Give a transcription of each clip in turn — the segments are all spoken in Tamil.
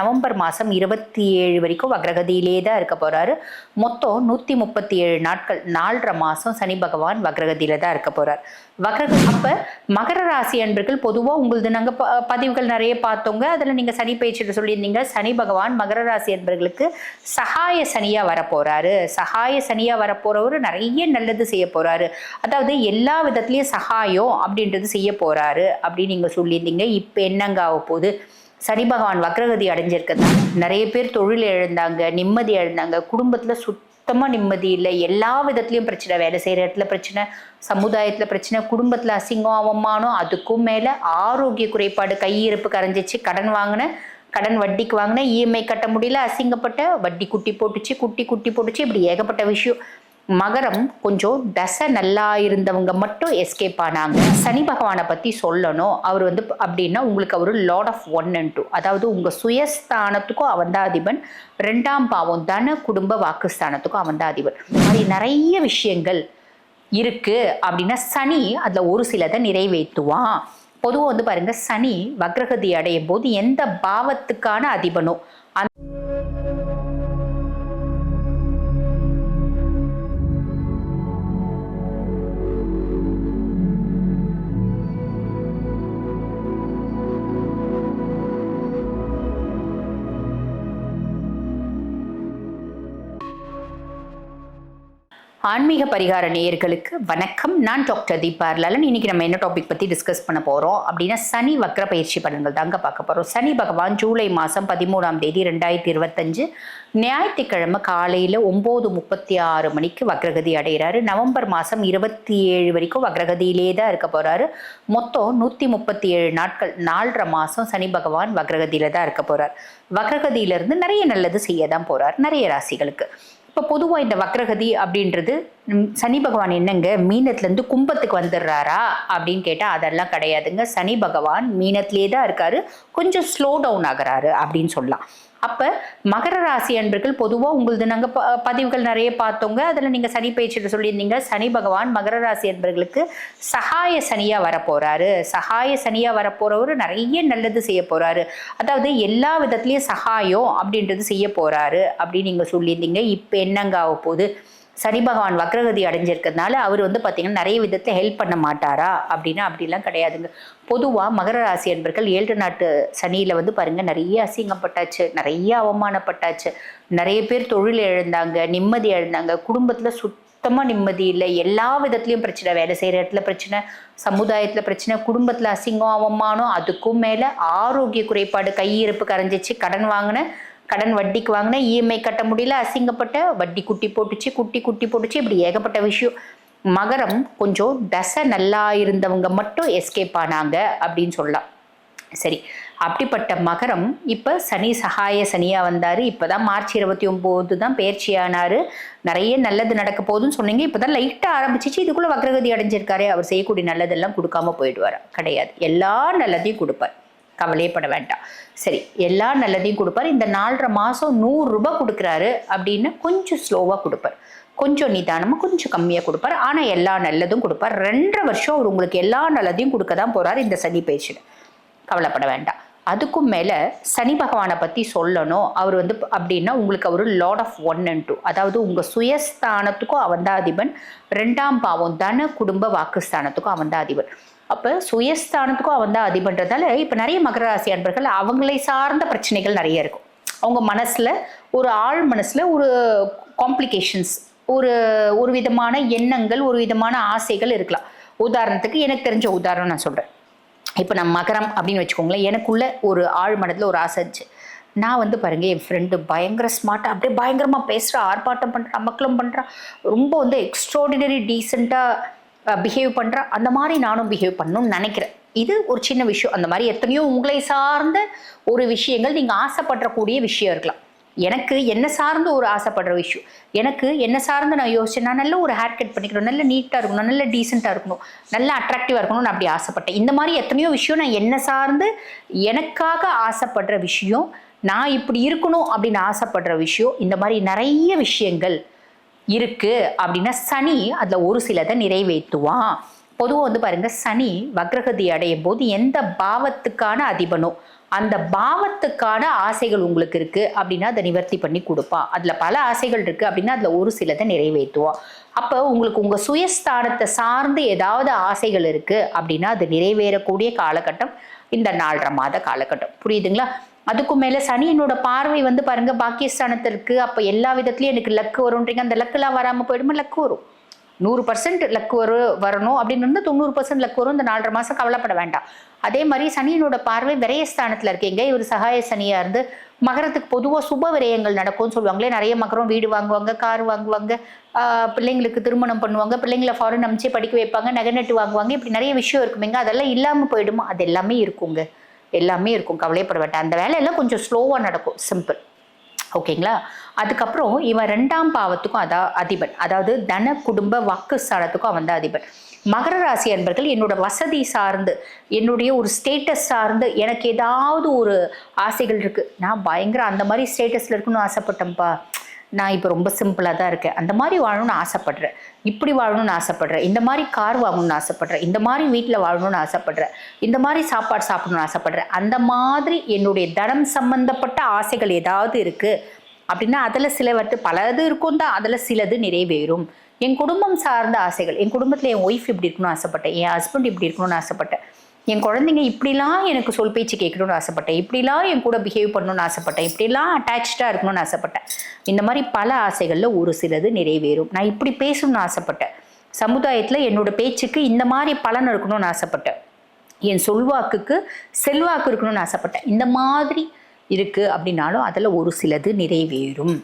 நவம்பர் மாதம் இருபத்தி ஏழு வரைக்கும் வக்ரகதியிலே தான் இருக்க போகிறாரு மொத்தம் நூற்றி முப்பத்தி ஏழு நாட்கள் நாலரை மாதம் சனி பகவான் வக்ரகதியில் தான் இருக்க போகிறார் வக்ரக அப்போ மகர ராசி அன்பர்கள் பொதுவாக உங்களது நாங்கள் ப பதிவுகள் நிறைய பார்த்தோங்க. அதில் நீங்கள் சனி பயிற்சியில் சொல்லியிருந்தீங்க. சனி பகவான் மகர ராசி அன்பர்களுக்கு சகாய சனியாக வரப்போகிறாரு சகாய சனியாக வரப்போகிறவர் நிறைய நல்லது செய்ய போகிறாரு அதாவது எல்லா விதத்துலேயும் சகாயம் அப்படின்றது செய்ய போகிறாரு அப்படின்னு நீங்கள் சொல்லியிருந்தீங்க. இப்போ என்னங்க ஆக போகுது சனி பகவான் வக்ரகதி அடைஞ்சிருக்கதான் நிறைய பேர் தொழில் இழந்தாங்க நிம்மதி இழந்தாங்க. குடும்பத்தில் சுத்தமாக நிம்மதி இல்லை. எல்லா விதத்துலேயும் பிரச்சனை. வேலை செய்கிற இடத்துல பிரச்சனை சமுதாயத்தில் பிரச்சனை குடும்பத்தில் அசிங்கம் அவமானம் அதுக்கும் மேலே ஆரோக்கிய குறைபாடு கையிருப்பு கரைஞ்சிச்சு. கடன் வாங்கின கடன் வட்டிக்கு வாங்கின இஎம்ஐ கட்ட முடியல அசிங்கப்பட்ட வட்டி குட்டி போட்டுச்சு குட்டி குட்டி போட்டுச்சு. இப்படி ஏகப்பட்ட விஷயம். மகரம் கொஞ்சம் தசை நல்லா இருந்தவங்க மட்டும் எஸ்கேப் ஆனாங்க. சனி பகவானை பற்றி சொல்லணும். அவர் வந்து அப்படின்னா உங்களுக்கு அவர் lord of one and two அதாவது உங்கள் சுயஸ்தானத்துக்கும் அவந்தாதிபன் அதிபன் ரெண்டாம் பாவம் தன குடும்ப வாக்குஸ்தானத்துக்கும் அவன் அதிபன் மாதிரி நிறைய விஷயங்கள் இருக்கு அப்படின்னா சனி அதில் ஒரு சிலதை நிறைவேற்றுவான். பொதுவாக வந்து பாருங்க சனி வக்ரகதி அடையும் போது எந்த பாவத்துக்கான அதிபனோ அந்த ஆன்மீக பரிகார நேயர்களுக்கு வணக்கம். நான் டாக்டர் தீபா லலன் இன்னைக்கு நம்ம என்ன டாபிக் பற்றி டிஸ்கஸ் பண்ண போகிறோம் அப்படின்னா சனி வக்ர பயிற்சி பலன்கள் தாங்க பார்க்க போகிறோம் சனி பகவான் ஜூலை மாதம் பதிமூணாம் தேதி ரெண்டாயிரத்தி இருபத்தஞ்சு ஞாயிற்றுக்கிழமை காலையில் ஒம்பது முப்பத்தி ஆறு மணிக்கு வக்ரகதி அடைகிறாரு. நவம்பர் மாதம் இருபத்தி ஏழு வரைக்கும் வக்ரகதியிலே தான் இருக்க போகிறாரு மொத்தம் நூற்றி முப்பத்தி ஏழு நாட்கள் நாலரை மாதம் சனி பகவான் வக்ரகதியில் தான் இருக்க போகிறார் வக்ரகதியிலேருந்து நிறைய நல்லது செய்ய தான் போகிறார் நிறைய ராசிகளுக்கு. இப்போ பொதுவாக இந்த வக்ரகதி அப்படின்றது சனி பகவான் என்னங்க? மீனத்துலேருந்து கும்பத்துக்கு வந்துடுறாரா? அப்படின்னு கேட்டால் அதெல்லாம் கிடையாதுங்க. சனி பகவான் மீனத்திலே தான் இருக்காரு. கொஞ்சம் ஸ்லோ டவுன் ஆகுறாரு அப்படின்னு சொல்லலாம். அப்போ மகர ராசி அன்பர்கள் பொதுவாக உங்களது நாங்கள் ப பதிவுகள் நிறைய பார்த்தோங்க. அதில் நீங்கள் சனி பயிற்சியில் சொல்லியிருந்தீங்க. சனி பகவான் மகர ராசி அன்பர்களுக்கு சகாய சனியாக வரப்போகிறாரு சகாய சனியாக வரப்போகிறவர் நிறைய நல்லது செய்ய போகிறாரு அதாவது எல்லா விதத்துலேயும் சகாயம் அப்படின்றது செய்ய போகிறாரு அப்படின்னு நீங்கள் சொல்லியிருந்தீங்க. இப்போ என்னங்க ஆக போகுது சனி பகவான் வக்ரகதி அடைஞ்சிருக்கிறதுனால அவர் வந்து பார்த்தீங்கன்னா நிறைய விதத்தில் ஹெல்ப் பண்ண மாட்டாரா அப்படின்னா அப்படிலாம் கிடையாதுங்க. பொதுவாக மகர ராசி அன்பர்கள் ஏழு நாட்டு சனியில் வந்து பாருங்கள் நிறைய அசிங்கப்பட்டாச்சு நிறைய அவமானப்பட்டாச்சு. நிறைய பேர் தொழில் இழந்தாங்க நிம்மதி இழந்தாங்க குடும்பத்தில் சுத்தமாக நிம்மதி இல்லை. எல்லா விதத்துலேயும் பிரச்சனை வேலை செய்கிற இடத்துல பிரச்சனை சமுதாயத்தில் பிரச்சனை குடும்பத்தில் அசிங்கம் அவமானம் அதுக்கும் மேலே ஆரோக்கிய குறைபாடு கையிருப்பு கரைஞ்சிச்சு கடன் வாங்கின கடன் வட்டிக்கு வாங்கின இஎம்ஐ கட்ட முடியல அசிங்கப்பட்ட வட்டி குட்டி போட்டுச்சு குட்டி குட்டி போட்டுச்சு இப்படி ஏகப்பட்ட விஷயம். மகரம் கொஞ்சம் தசை நல்லா இருந்தவங்க மட்டும் எஸ்கேப் ஆனாங்க அப்படின்னு சொல்லலாம். சரி அப்படிப்பட்ட மகரம் இப்போ சனி சகாய சனியாக வந்தார். இப்போ தான் மார்ச் இருபத்தி ஒம்போது தான் பயிற்சியானார் நிறைய நல்லது நடக்க போகுதுன்னு சொன்னீங்க. இப்போ தான் லைட்டாக ஆரம்பிச்சிச்சு. இதுக்குள்ளே வக்ரகதி அடைஞ்சிருக்காரு. அவர் செய்யக்கூடிய நல்லதெல்லாம் கொடுக்காம போயிடுவார்? கிடையாது. எல்லா நல்லதையும் கொடுப்பார். கவலையப்பட வேண்டாம். சரி எல்லா நல்லதையும் கொடுப்பார். இந்த நாலரை மாதம் நூறுரூபா கொடுக்குறாரு அப்படின்னு கொஞ்சம் ஸ்லோவாக கொடுப்பார். கொஞ்சம் நிதானமாக கொஞ்சம் கம்மியாக கொடுப்பார். ஆனால் எல்லா நல்லதும் கொடுப்பார். ரெண்டரை வருஷம் அவர் உங்களுக்கு எல்லா நல்லதையும் கொடுக்க தான் போகிறார் இந்த சனி பேச்சில் கவலைப்பட வேண்டாம். அதுக்கும் மேலே சனி பகவானை பற்றி சொல்லணும். அவர் வந்து அப்படின்னா உங்களுக்கு அவர் lord of one and two அதாவது உங்கள் சுயஸ்தானத்துக்கும் அவந்தாதிபன் அதிபன் ரெண்டாம் பாவம் தன குடும்ப வாக்குஸ்தானத்துக்கும் அவன் தான் அதிபன் அப்போ சுயஸ்தானத்துக்கும் அவன் தான் அதிபன்றதால இப்போ நிறைய மகர ராசி அன்பர்கள் அவங்களை சார்ந்த பிரச்சனைகள் நிறைய இருக்கும். அவங்க மனசில் ஒரு ஆழ் மனசில் ஒரு காம்ப்ளிகேஷன்ஸ் ஒரு ஒரு விதமான எண்ணங்கள் ஒரு விதமான ஆசைகள் இருக்கலாம். உதாரணத்துக்கு எனக்கு தெரிஞ்ச உதாரணம் நான் சொல்கிறேன் இப்போ நான் மகரம் அப்படின்னு வச்சுக்கோங்களேன் எனக்குள்ள ஒரு ஆழ் மனதில் ஒரு ஆசை இருந்துச்சு. நான் வந்து பாருங்க என் ஃப்ரெண்டு பயங்கர ஸ்மார்ட்டாக அப்படியே பயங்கரமாக பேசுகிறா ஆர்ப்பாட்டம் பண்ணுறா மக்களும் பண்ணுறா ரொம்ப வந்து எக்ஸ்ட்ராடினரி டீசெண்டாக பிஹேவ் பண்ணுறா அந்த மாதிரி நானும் பிஹேவ் பண்ணணும்னு நினைக்கிறேன். இது ஒரு சின்ன விஷயம். அந்த மாதிரி எத்தனையோ உங்களை சார்ந்த ஒரு விஷயங்கள் நீங்கள் ஆசைப்படக்கூடிய விஷயம் இருக்கலாம். எனக்கு என்ன சார்ந்து ஒரு ஆசைப்படுற விஷயம் எனக்கு என்ன சார்ந்து நான் யோசிச்சேன்? நான் நல்ல ஒரு ஹேர் கட் பண்ணிக்கணும். நல்ல நீட்டாக இருக்கணும். நல்ல டீசெண்டாக இருக்கணும். நல்ல அட்ராக்டிவாக இருக்கணும்னு அப்படி ஆசைப்பட்டேன். இந்த மாதிரி எத்தனையோ விஷயம் நான் என்ன சார்ந்து எனக்காக ஆசைப்படுற விஷயம் நான் இப்படி இருக்கணும் அப்படின்னு ஆசைப்படுற விஷயம் இந்த மாதிரி நிறைய விஷயங்கள் இருக்குது அப்படின்னா சனி அதில் ஒரு சிலதை நிறைவேற்றுவான். பொதுவாக வந்து பாருங்கள் சனி வக்ரகதி அடையும் போது எந்த பாவத்துக்கான அதிபனோ அந்த பாவத்துக்கான ஆசைகள் உங்களுக்கு இருக்கு அப்படின்னா அதை நிவர்த்தி பண்ணி கொடுப்பான் அதுல பல ஆசைகள் இருக்கு அப்படின்னா அதுல ஒரு சிலதை நிறைவேற்றுவான் அப்போ உங்களுக்கு உங்க சுயஸ்தானத்தை சார்ந்து ஏதாவது ஆசைகள் இருக்கு அப்படின்னா அது நிறைவேறக்கூடிய காலகட்டம் இந்த நாலரை மாத காலகட்டம். புரியுதுங்களா? அதுக்கும் மேல சனியினோட பார்வை வந்து பாருங்க பாகிஸ்தானத்தில் இருக்குது அப்ப எல்லா விதத்துலயும் எனக்கு லக்கு வரும்ன்றீங்க. அந்த லக்குலாம் வராம போயிடுமா? லக்கு வரும். நூறு பர்சன்ட் லக் வரும் வரணும். அப்படின்னு இருந்தால் தொண்ணூறு பர்சன்ட் லக் வரும். இந்த நாலரை மாதம் கவலைப்பட வேண்டாம். அதே மாதிரி சனியனோட பார்வை விரயஸ்தானத்தில் இருக்கீங்க இவர் சகாய சனியாக இருந்து மகரத்துக்கு பொதுவாக சுப விரயங்கள் நடக்கும்னு சொல்லுவாங்களே. நிறைய மகரம் வீடு வாங்குவாங்க கார் வாங்குவாங்க பிள்ளைங்களுக்கு திருமணம் பண்ணுவாங்க பிள்ளைங்கள ஃபாரின் அமைச்சே படிக்க வைப்பாங்க நகை நட்டு வாங்குவாங்க. இப்படி நிறைய விஷயம் இருக்குமேங்க அதெல்லாம் இல்லாமல் போயிடுமா? அது எல்லாமே இருக்குங்க. எல்லாமே இருக்கும். கவலையப்பட வேண்டாம். அந்த வேலையெல்லாம் கொஞ்சம் ஸ்லோவாக நடக்கும். சிம்பிள் ஓகேங்களா? அதுக்கப்புறம் இவன் ரெண்டாம் பாவத்துக்கும் அதா அதிபன். அதாவது தன குடும்ப வாக்கு ஸ்தானத்துக்கும் அவன் தான் அதிபன். மகர ராசி அன்பர்கள் என்னோட வசதி சார்ந்து என்னுடைய ஒரு ஸ்டேட்டஸ் சார்ந்து எனக்கு ஏதாவது ஒரு ஆசைகள் இருக்கு. நான் பயங்கர அந்த மாதிரி ஸ்டேட்டஸ்ல இருக்கணும்னு ஆசைப்பட்டேன்ப்பா. நான் இப்போ ரொம்ப சிம்பிளாக தான் இருக்கேன். அந்த மாதிரி வாழணும்னு ஆசைப்பட்றேன். இப்படி வாழணும்னு ஆசைப்படுறேன். இந்த மாதிரி கார் வாங்கணும்னு ஆசைப்பட்றேன். இந்த மாதிரி வீட்டில் வாழணும்னு ஆசைப்படுறேன். இந்த மாதிரி சாப்பாடு சாப்பிடணும்னு ஆசைப்பட்றேன். அந்த மாதிரி என்னுடைய தனம் சம்பந்தப்பட்ட ஆசைகள் ஏதாவது இருக்குது அப்படின்னா அதில் சிலவற்று பலது இருக்கும் தான். அதில் சிலது நிறைவேறும். என் குடும்பம் சார்ந்த ஆசைகள் என் குடும்பத்தில் என் ஒய்ஃப் இப்படி இருக்கணும்னு ஆசைப்பட்டேன். என் ஹஸ்பண்ட் இப்படி இருக்கணும்னு ஆசைப்பட்டேன். என் குழந்தைங்க இப்படிலாம் எனக்கு சொல் பேச்சு கேட்கணும்னு ஆசைப்பட்டேன். இப்படிலாம் என் கூட பிஹேவ் பண்ணணும்னு ஆசைப்பட்டேன். இப்படிலாம் அட்டாச்சாக இருக்கணும்னு ஆசைப்பட்டேன். இந்த மாதிரி பல ஆசைகளில் ஒரு சிலது நிறைவேறும். நான் இப்படி பேசணும்னு ஆசைப்பட்டேன். சமுதாயத்தில் என்னோட பேச்சுக்கு இந்த மாதிரி பலன் இருக்கணும்னு ஆசைப்பட்டேன். என் சொல்வாக்குக்கு செல்வாக்கு இருக்கணும்னு ஆசைப்பட்டேன். இந்த மாதிரி இருக்குது அப்படின்னாலும் அதில் ஒரு சிலது நிறைவேறும்.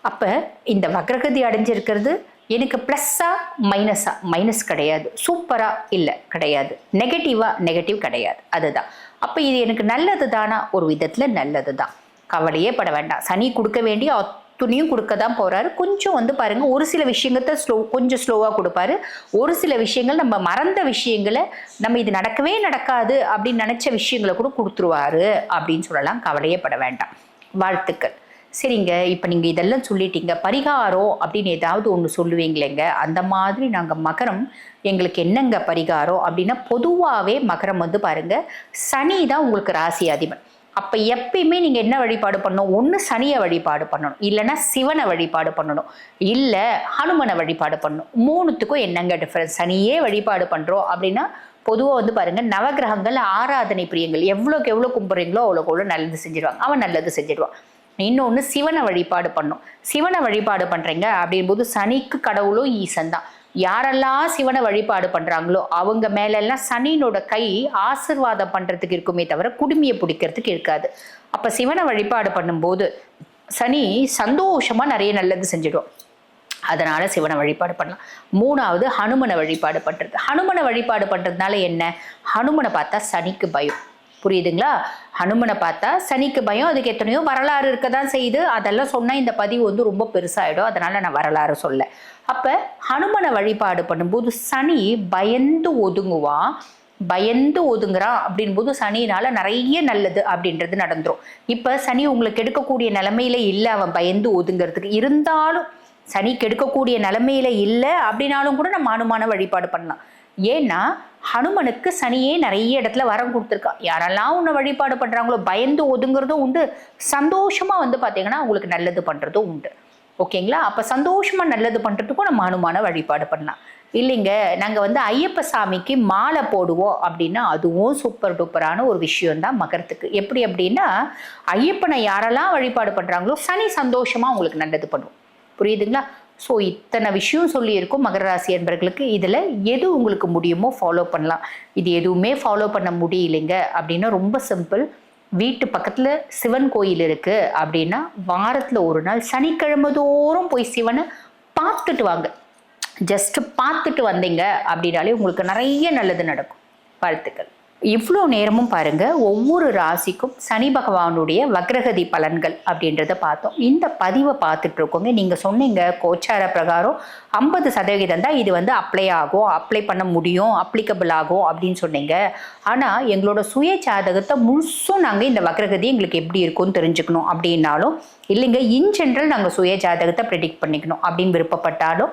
அப்போ இந்த வக்ரகதி அடைஞ்சிருக்கிறது எனக்கு ப்ளஸ்ஸா மைனஸா மைனஸ் கிடையாது. சூப்பரா இல்லை கிடையாது. நெகட்டிவா நெகட்டிவ் கிடையாது. அதுதான். அப்போ இது எனக்கு நல்லது தானா ஒரு விதத்தில் நல்லது தான் கவலையே பட வேண்டாம். சனி கொடுக்க வேண்டிய துணியும் கொடுக்க தான் போறாரு. கொஞ்சம் வந்து பாருங்க ஒரு சில விஷயங்கத்த ஸ்லோ கொஞ்சம் ஸ்லோவாக கொடுப்பாரு. ஒரு சில விஷயங்கள் நம்ம மறந்த விஷயங்களை நம்ம இது நடக்கவே நடக்காது அப்படின்னு நினைச்ச விஷயங்களை கூட கொடுத்துருவாரு அப்படின்னு சொல்லலாம். கவலையே பட வேண்டாம். வாழ்த்துக்கள். சரிங்க இப்போ நீங்கள் இதெல்லாம் சொல்லிட்டீங்க. பரிகாரம் அப்படின்னு ஏதாவது ஒன்று சொல்லுவீங்களேங்க. அந்த மாதிரி நாங்கள் மகரம் எங்களுக்கு என்னங்க பரிகாரம் அப்படின்னா பொதுவாகவே மகரம் வந்து பாருங்கள் சனி தான் உங்களுக்கு ராசி அதிபன். அப்போ எப்பயுமே நீங்கள் என்ன வழிபாடு பண்ணணும்? ஒன்று சனியை வழிபாடு பண்ணணும். இல்லைன்னா சிவனை வழிபாடு பண்ணணும். இல்லை ஹனுமனை வழிபாடு பண்ணணும். மூணுத்துக்கும் என்னங்க டிஃப்ரென்ஸ் சனியே வழிபாடு பண்ணுறோம் அப்படின்னா பொதுவாக வந்து பாருங்கள் நவகிரகங்கள் ஆராதனை பிரியங்கள் எவ்வளோக்கு எவ்வளோ கும்பிட்றீங்களோ அவ்வளோக்கு எவ்வளோ நல்லது செஞ்சிடுவாங்க அவன் நல்லது செஞ்சிடுவான் இன்னொன்று சிவனை வழிபாடு பண்ணும். சிவனை வழிபாடு பண்ணுறீங்க அப்படின்போது சனிக்கு கடவுளும் ஈசன் தான். யாரெல்லாம் சிவனை வழிபாடு பண்ணுறாங்களோ அவங்க மேலெல்லாம் சனியினோட கை ஆசிர்வாதம் பண்ணுறதுக்கு இருக்குமே தவிர குடுமியை பிடிக்கிறதுக்கு இருக்காது. அப்போ சிவனை வழிபாடு பண்ணும்போது சனி சந்தோஷமாக நிறைய நல்லது செஞ்சிடும். அதனால சிவனை வழிபாடு பண்ணலாம். மூணாவது ஹனுமனை வழிபாடு பண்ணுறது ஹனுமனை வழிபாடு பண்ணுறதுனால என்ன? ஹனுமனை பார்த்தா சனிக்கு பயம். புரியுதுங்களா? ஹனுமனை பார்த்தா சனிக்கு பயம் அதுக்கு எத்தனையோ வரலாறு இருக்க தான் செய்யுது. அதெல்லாம் சொன்னால் இந்த பதிவு வந்து ரொம்ப பெருசாகிடும் அதனால் நான் வரலாறு சொல்ல. அப்போ ஹனுமனை வழிபாடு பண்ணும்போது சனி பயந்து ஒதுங்குவான். பயந்து ஒதுங்குறான் அப்படின்போது சனினால நிறைய நல்லது அப்படின்றது நடந்துரும். இப்போ சனி உங்களுக்கு எடுக்கக்கூடிய நிலைமையில இல்லை. அவன் பயந்து ஒதுங்கிறதுக்கு இருந்தாலும் சனி கெடுக்கக்கூடிய நிலைமையில இல்லை அப்படின்னாலும் கூட நம்ம அனுமான வழிபாடு பண்ணலாம். ஏன்னா ஹனுமனுக்கு சனியே நிறைய இடத்துல வரம் கொடுத்துருக்கான் யாரெல்லாம் உன்னை வழிபாடு பண்ணுறாங்களோ பயந்து ஒதுங்குறதும் உண்டு. சந்தோஷமாக வந்து பார்த்தீங்கன்னா அவங்களுக்கு நல்லது பண்ணுறதும் உண்டு. ஓகேங்களா? அப்போ சந்தோஷமாக நல்லது பண்ணுறதுக்கும் நம்ம ஹனுமான வழிபாடு பண்ணலாம். இல்லைங்க நாங்கள் வந்து ஐயப்ப சாமிக்கு மாலை போடுவோம் அப்படின்னா அதுவும் சூப்பர் டூப்பரான ஒரு விஷயம் தான் மகரத்துக்கு. எப்படி அப்படின்னா ஐயப்பனை யாரெல்லாம் வழிபாடு பண்ணுறாங்களோ சனி சந்தோஷமாக உங்களுக்கு நல்லது பண்ணும். புரியுதுங்களா? ஸோ இத்தனை விஷயம் சொல்லியிருக்கும் மகர ராசி அன்பர்களுக்கு. இதில் எது உங்களுக்கு முடியுமோ ஃபாலோ பண்ணலாம். இது எதுவுமே ஃபாலோ பண்ண முடியலைங்க. அப்படின்னா ரொம்ப சிம்பிள் வீட்டு பக்கத்தில் சிவன் கோயில் இருக்குது அப்படின்னா வாரத்தில் ஒரு நாள் சனிக்கிழமை தோறும் போய் சிவனை பார்த்துட்டு வாங்க. ஜஸ்ட் பார்த்துட்டு வந்தீங்க அப்படின்னாலே உங்களுக்கு நிறைய நல்லது நடக்கும். வாழ்த்துக்கள். இவ்வளோ நேரமும் பாருங்க ஒவ்வொரு ராசிக்கும் சனி பகவானுடைய வக்ரகதி பலன்கள் அப்படின்றத பார்த்தோம். இந்த பதிவை பார்த்துட்டு இருக்கோங்க நீங்க சொன்னீங்க கோச்சார பிரகாரம் ஐம்பது சதவிகிதம் தான் இது வந்து அப்ளை ஆகும் அப்ளை பண்ண முடியும் அப்ளிகபிள் ஆகும் அப்படின்னு சொன்னீங்க. ஆனால் எங்களோட சுய ஜாதகத்தை முழுசும் நாங்கள் இந்த வக்ரகதி எங்களுக்கு எப்படி இருக்கும்னு தெரிஞ்சுக்கணும் அப்படின்னாலும் இல்லைங்க இன் ஜென்ரல் நாங்கள் சுய ஜாதகத்தை ப்ரெடிக்ட் பண்ணிக்கணும் அப்படின்னு விருப்பப்பட்டாலும்